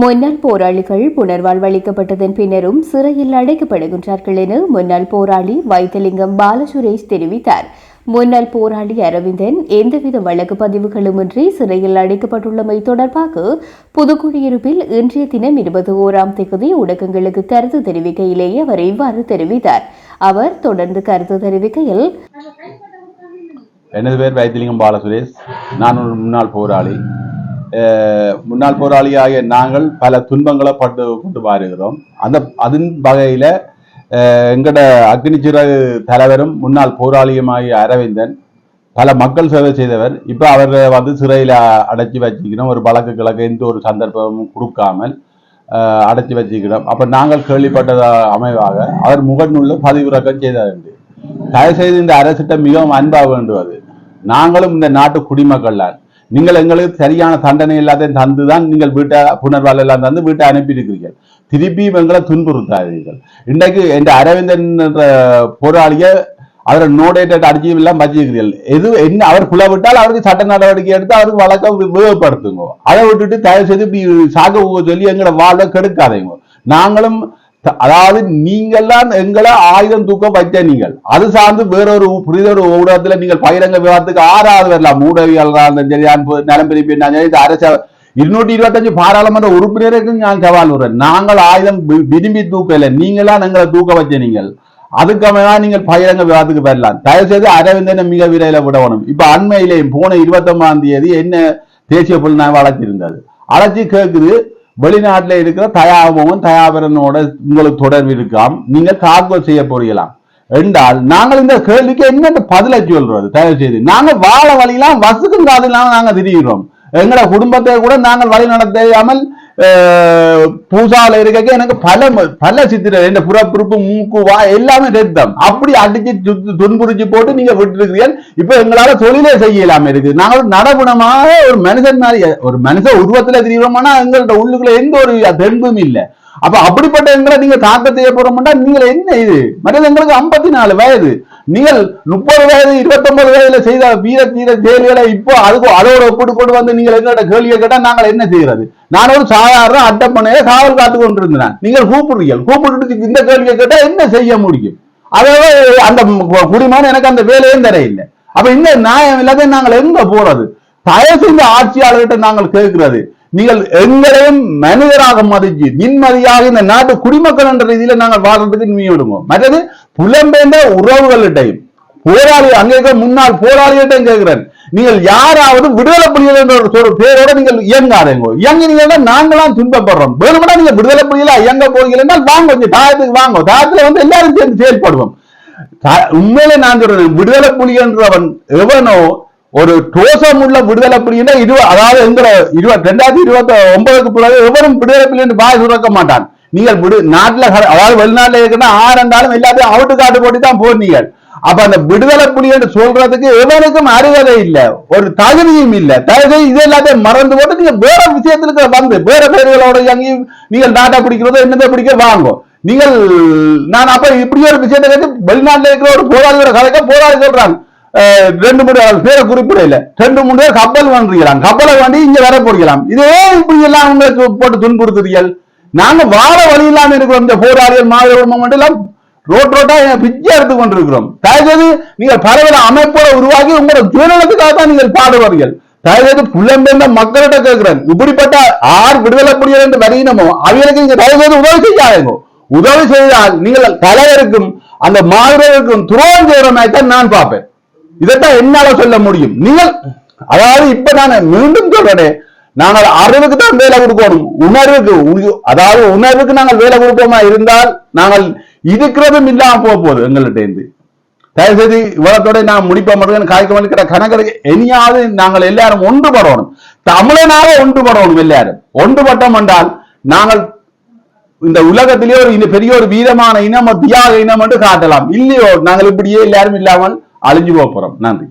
முன்னாள் போராளிகள் புனர்வாழ்வளிக்கப்பட்டதன் பின்னரும் சிறையில் அடைக்கப்படுகின்றார்கள் என முன்னாள் போராளி வைத்திலிங்கம் பாலசுரேஷ் தெரிவித்தார். முன்னாள் போராளி அரவிந்தன் எந்தவித வழக்கு பதிவுகளுமின்றி சிறையில் அடைக்கப்பட்டுள்ளமை தொடர்பாக புதுக்குடியிருப்பில் இன்றைய தினம் இருபத்தி ஓராம் தேதி ஊடகங்களுக்கு கருத்து தெரிவிக்கையிலேயே அவர் இவ்வாறு தெரிவித்தார். அவர் தொடர்ந்து கருத்து தெரிவிக்கையில் எனது பேர் வைத்திலிங்கம் பாலசுரேஷ். நான் ஒரு முன்னாள் போராளி. முன்னாள் போராளியாகிய நாங்கள் பல துன்பங்களை பட்டு கொண்டு வருகிறோம் அந்த அதன் வகையில் எங்கட அக்னி சிறகு தலைவரும் முன்னாள் போராளியுமாகிய அரவிந்தன் பல மக்கள் சேவை செய்தவர் இப்போ அவரை வந்து சிறையில் அடைச்சி வச்சுக்கணும் ஒரு வழக்கு கிழக்கு எந்த ஒரு சந்தர்ப்பமும் கொடுக்காமல் அடைச்சி வச்சுக்கிறோம் அப்போ நாங்கள் கேள்விப்பட்டத அமைவாக அவர் முகநூலில் பதிவிறக்கம் செய்தார் தயவு செய்து இந்த அரசிட்ட மிகவும் அன்பாக வேண்டுவது நாங்களும் இந்த நாட்டு குடிமக்கள் தான் நீங்கள் எங்களுக்கு சரியான தண்டனை இல்லாத தந்து தான் நீங்கள் வீட்டை புனர்வாழ் எல்லாம் தந்து வீட்டை அனுப்பியிருக்கிறீர்கள். திருப்பியும் எங்களை துன்புறுத்தாதீர்கள். இன்றைக்கு இந்த அரவிந்தன் என்ற போராளியை அவரை நோடேட்டட் அடிச்சு எல்லாம் வச்சிருக்கிறீர்கள். எது என்ன அவர் குழவிட்டால் அவருக்கு சட்ட நடவடிக்கை எடுத்து அவருக்கு வழக்கம் விவகப்படுத்துங்க அதை விட்டுட்டு தயவு செய்து இப்படி சாக சொல்லி எங்களை வாழ்வை கெடுக்காதீங்க. நாங்களும் அதாவது நீங்கள்லாம் எங்களை ஆயுதம் தூக்க வைத்த நீங்கள். அது சார்ந்து வேறொரு புரிதொரு ஊடகத்தில் நீங்கள் பகிரங்க விவாதத்துக்கு ஆறாவது வரலாம். ஊடகவியலாளராக இருந்தாலும் சரி அன்பு நலம் பிரிப்பு சரி அரச இருநூற்றி இருபத்தஞ்சு பாராளுமன்ற உறுப்பினருக்கு நான் சவால் விடுறேன் நாங்கள் ஆயுதம் விரும்பி தூக்கல நீங்களாம் எங்களை தூக்க வச்ச நீங்கள். அதுக்கமையா நீங்கள் பகிரங்க விவாதத்துக்கு வரலாம். தயவு செய்து அரவிந்தனை மிக விரைவில் விடவணும். இப்ப அண்மையிலேயும் போன இருபத்தொன்பதாம் தேதி என்ன தேசிய புலனாய்வு அழைச்சிருந்தது அழைச்சி கேட்குது வெளிநாட்டில் இருக்கிற தயாபவன் தயாபரனோட உங்களுக்கு தொடர்பு இருக்காம். நீங்க தாக்குதல் செய்ய போறீங்களாம். என்றால் நாங்கள் இந்த கேள்விக்கு என்ன பதிலை சொல்றது? தயவு செய்து. நாங்க வாழ வழியெல்லாம் வசுக்கும் காதலாம் நாங்க திரிகிறோம் எங்களோட குடும்பத்தை கூட நாங்கள் வழி நடத்தாமல் பூசால இருக்க எனக்கு பல பல சித்திரை இந்த புறப்புறுப்பு மூக்கு வா எல்லாமே ரத்தம் அப்படி அடிச்சு துன்புரிச்சு போட்டு நீங்க விட்டுருக்கிறீர்கள் இப்ப எங்களால தொழிலே செய்யலாம இருக்கு நாங்கள் நடகுணமாக ஒரு மனுஷன் மாதிரி ஒரு மனுஷ உருவத்துல தெரியுறோம்னா எங்கள்ட்ட உள்ளுக்குள்ள எந்த ஒரு தென்பும் இல்லை அப்ப அப்படிப்பட்ட எங்களை நீங்க தாக்க செய்ய போறோம்னா நீங்கள் என்ன இது? மற்றது எங்களுக்கு ஐம்பத்தி நாலு வயது. நீங்கள் முப்பது வயது இருபத்தொன்பது வயதுல செய்த வீர தீர செயல்களை இப்போ அதுக்கு அதோட ஒப்பிட்டு கொண்டு வந்து நீங்கள் எங்களோட கேள்வியை கேட்டா நாங்கள் என்ன செய்யறது நான் ஒரு சாதாரண அட்டப்பனையை காவல் காத்து கொண்டிருந்தேன். நீங்கள் கூப்பிடுறீர்கள். கூப்பிட்டு இந்த கேள்வியை கேட்டா என்ன செய்ய முடியும்? அதாவது அந்த குடிமான எனக்கு அந்த வேலையும் தரையில்லை அப்ப இந்த நியாயம் இல்லாத நாங்கள் எங்க போறது? தயவு செய்த ஆட்சியாளர்கிட்ட நாங்கள் கேட்கிறது. நீங்கள் எங்களையும் மனிதராக மதிச்சு நிம்மதியாக இந்த நாட்டு குடிமக்கள் என்ற ரீதியில நாங்கள் வாழ்றதுக்கு நீ விடுங்க மற்றது புலம்பெயர்ந்த உறவுகளிட்டையும் போராளி அங்கே முன்னாள் போராளிகிட்டையும் கேட்கிறேன். நீங்கள் யாராவது விடுதலை புலிகள் என்ற ஒரு பேரோட நீங்கள் இயங்காதீங்க. இயங்கினீங்கன்னா நாங்களாம் துன்பப்படுறோம். வேணுமெண்டா நீங்க விடுதலை புலிகளா இயங்க போகிறீர்கள் என்றால் வாங்க கொஞ்சம் தாயத்துக்கு வாங்க. தாயத்துல வந்து எல்லாரும் சேர்ந்து செயல்படுவோம். உண்மையிலே நான் சொல்றேன் விடுதலை புலி என்றவன் எவனோ ஒரு தோஷம் உள்ள விடுதலை புலின்னா இது அதாவது எங்கிற இருபத்தி ரெண்டாயிரத்தி இருபத்தி ஒன்பதுக்கு பிறகு எவரும் விடுதலை புலின்னு வாய் சுரக்க மாட்டான். நீங்கள் விடு நாட்டில் அதாவது வெளிநாட்டில் இருக்கிற ஆறு இருந்தாலும் எல்லாத்தையும் அவுட்டு காட்டு போட்டு தான் போனீங்க அப்ப அந்த விடுதலை புலி என்று சொல்றதுக்கு எவனுக்கும் அறிவதை இல்லை ஒரு தகுதியும் இல்லை. தகுதி இது எல்லாத்தையும் மறந்து போட்டு நீங்க வேற விஷயத்துல வந்து வேற பேர்களோட அங்கேயும் நீங்கள் நாட்டை பிடிக்கிறதோ என்னதை பிடிக்க வாங்கோ. நீங்கள் நான் அப்ப இப்படி ஒரு விஷயத்தை கேட்டு வெளிநாட்டில் இருக்கிற ஒரு போராளியோட கதைக்க போராளி சொல்றாங்க. ரெண்டு மூணு ஆள் பேரை குறிப்பிடல. ரெண்டு மூணு பேர் கப்பல் வாங்குறீங்களாம் கப்பலை வாங்கி இங்க வர போடுகிறாம் இதே இப்படி எல்லாம் உங்களுக்கு போட்டு துன்புறுத்துறீர்கள் நாங்க வாழ வழி இல்லாம இருக்கிறோம். இந்த போராளிகள் மாவீரர் மட்டும் எல்லாம் ரோட் ரோட்டா பிச்சை எடுத்து கொண்டிருக்கிறோம். தயவுசெய்து நீங்கள் பரவல அமைப்போட உருவாக்கி உங்களோட சுயநலத்துக்காக தான் நீங்கள் பாடுவார்கள் தயவுசெய்து புலம்பெயர்ந்த மக்கள்கிட்ட கேட்கிறேன். இப்படிப்பட்ட ஆர் விடுதலை புலிகள் என்று வருகினமோ அவர்களுக்கு நீங்க தயவுசெய்து உதவி செய்யாதீங்க. உதவி செய்தால் நீங்கள் தலைவருக்கும் அந்த மாவீரருக்கும் துரோகம் செய்கிற தான் நான் பார்ப்பேன். இதைத்தான் என்னால சொல்ல முடியும். நீங்கள் அதாவது இப்ப நான் மீண்டும் சொல்றேன் நாங்கள் அறிவுக்கு தான் வேலை கொடுக்கணும். உணர்வுக்கு அதாவது உணர்வுக்கு நாங்கள் வேலை கொடுப்போமா இருந்தால் நாங்கள் இருக்கிறதும் இல்லாம போக போகுது எங்கள்கிட்ட இருந்து. தயவுசெய்து இவ்வளத்தோட நான் முடிப்ப மட்டும் காய்க்க இருக்கிற கணக்கு இனியாவது நாங்கள் எல்லாரும் ஒன்றுபடணும். தமிழனாக ஒன்றுபடணும் எல்லாரும். ஒன்றுபட்டோம் என்றால் நாங்கள் இந்த உலகத்திலேயே ஒரு பெரிய ஒரு வீரமான இனம் தியாக இனம் என்று காட்டலாம். இல்லையோ நாங்கள் இப்படியே எல்லாரும் இல்லாமல் அழிஞ்சு போக போறோம். நன்றி.